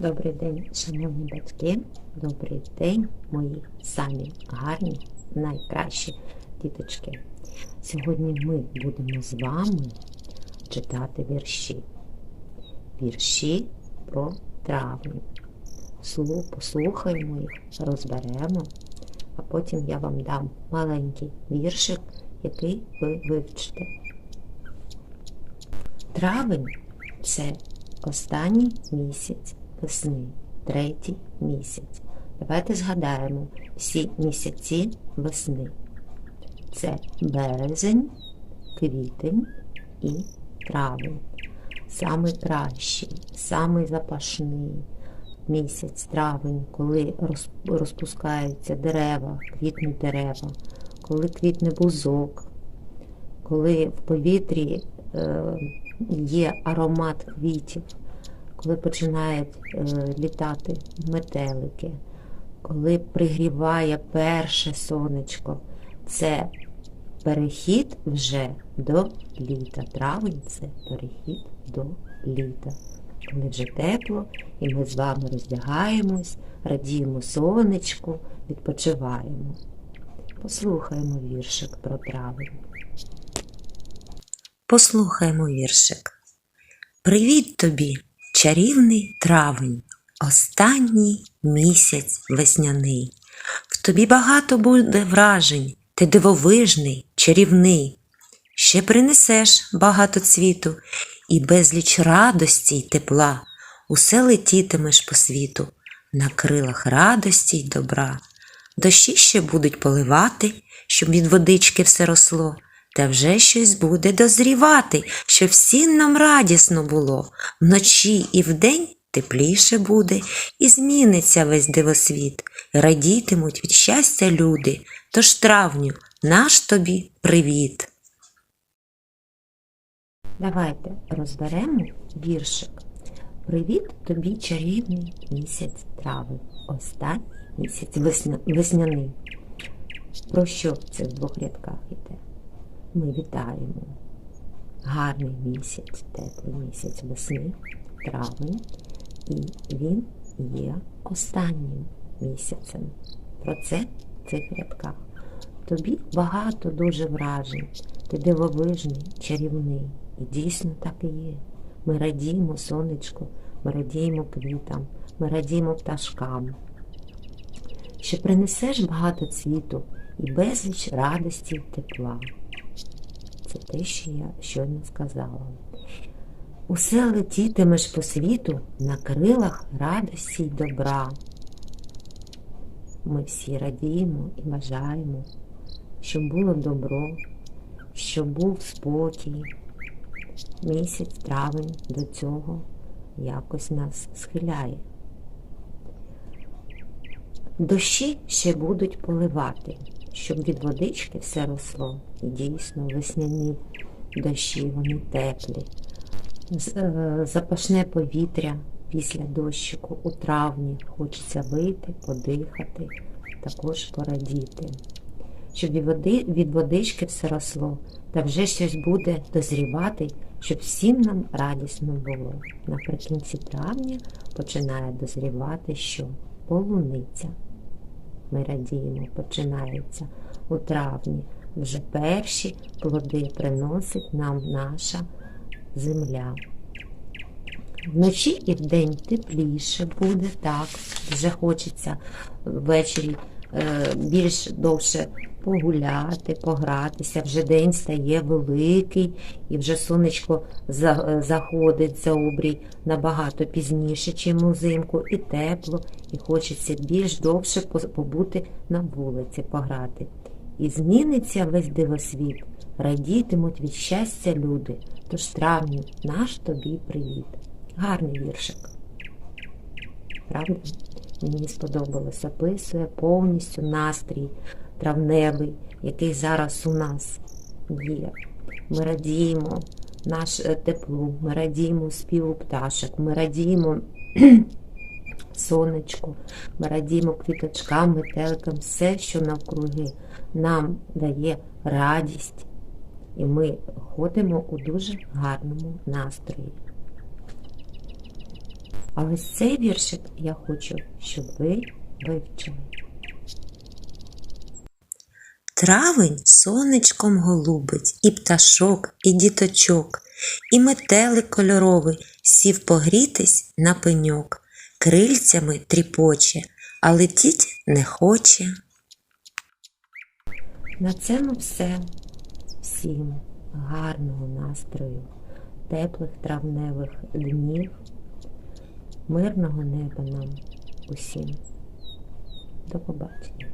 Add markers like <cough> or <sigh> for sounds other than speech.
Добрий день, шановні батьки, добрий день, мої самі гарні, найкращі діточки. Сьогодні ми будемо з вами читати вірші. Вірші про. Слу- Послухаємо їх, розберемо, а потім я вам дам маленький віршик, який ви вивчите. Травень це останній місяць весни, третій місяць. Давайте згадаємо всі місяці весни. Це березень, квітень і травень. Самий кращий, самий запашний місяць травень, коли розпускаються дерева, квітнуть дерева, коли квітне бузок, коли в повітрі е, є аромат квітів, коли починають е, літати метелики, коли пригріває перше сонечко, це перехід вже до літа. Травень це перехід до літа. Коли вже тепло, і ми з вами роздягаємось, радіємо сонечку, відпочиваємо. Послухаємо віршик про травень. Послухаймо віршик. Привіт тобі, чарівний травень, останній місяць весняний. В тобі багато буде вражень, ти дивовижний, чарівний. Ще принесеш багато цвіту і безліч радості й тепла. Усе летітимеш по світу на крилах радості й добра. Дощі ще будуть поливати, щоб від водички все росло. Та вже щось буде дозрівати, щоб всім нам радісно було. Вночі і вдень тепліше буде, і зміниться весь дивосвіт. Радітимуть від щастя люди. Тож травню, наш тобі привіт. Давайте розберемо віршик. Привіт тобі, чарівний місяць трави. Останній місяць весня... весняний. Про що в цих двох рядках? Ми вітаємо. Гарний місяць, теплий місяць весни, травень, і він є останнім місяцем. Про це в цих рядках. Тобі багато дуже вражень. Ти дивовижний, чарівний. І дійсно так і є. Ми радіємо сонечку, ми радіємо квітам, ми радіємо пташкам. Що принесеш багато цвіту і безліч радості й тепла. Те, що я щойно сказала. Усе летітимеш по світу на крилах радості й добра. Ми всі радіємо і бажаємо, щоб було добро, щоб був спокій. Місяць травень до цього якось нас схиляє. Дощі ще будуть поливати, щоб від водички все росло. І дійсно весняні дощі, вони теплі. Е, Запашне повітря після дощику у травні хочеться вийти, подихати, також порадіти. Щоб від, води, від водички все росло, та вже щось буде дозрівати, щоб всім нам радісно було. Наприкінці травня починає дозрівати що? Полуниця. Ми радіємо, починається у травні. Вже перші плоди приносить нам наша земля. Вночі і вдень тепліше буде, так, вже хочеться ввечері більш довше погуляти, погратися. Вже день стає великий, і вже сонечко е, заходить за обрій набагато пізніше, чим узимку, і тепло, і хочеться більш довше побути на вулиці, пограти. І зміниться весь дивосвіт, радітимуть від щастя люди. Тож травню наш тобі привіт. Гарний віршик. Правда? Мені сподобалось. Описує повністю настрій травневий, який зараз у нас є. Ми радіємо наш е, теплу, ми радіємо співу пташок, ми радіємо <clears throat> сонечку, ми радіємо квіточкам, метеликам, все, що навкруги нам дає радість, і ми ходимо у дуже гарному настрої. А ось цей віршик я хочу, щоб ви вивчили. Травень сонечком голубить, і пташок, і діточок, і метелик кольоровий сів погрітись на пеньок, крильцями тріпоче, а летіть не хоче. На цьому все. Всім гарного настрою, теплих травневих днів, мирного неба нам усім. До побачення.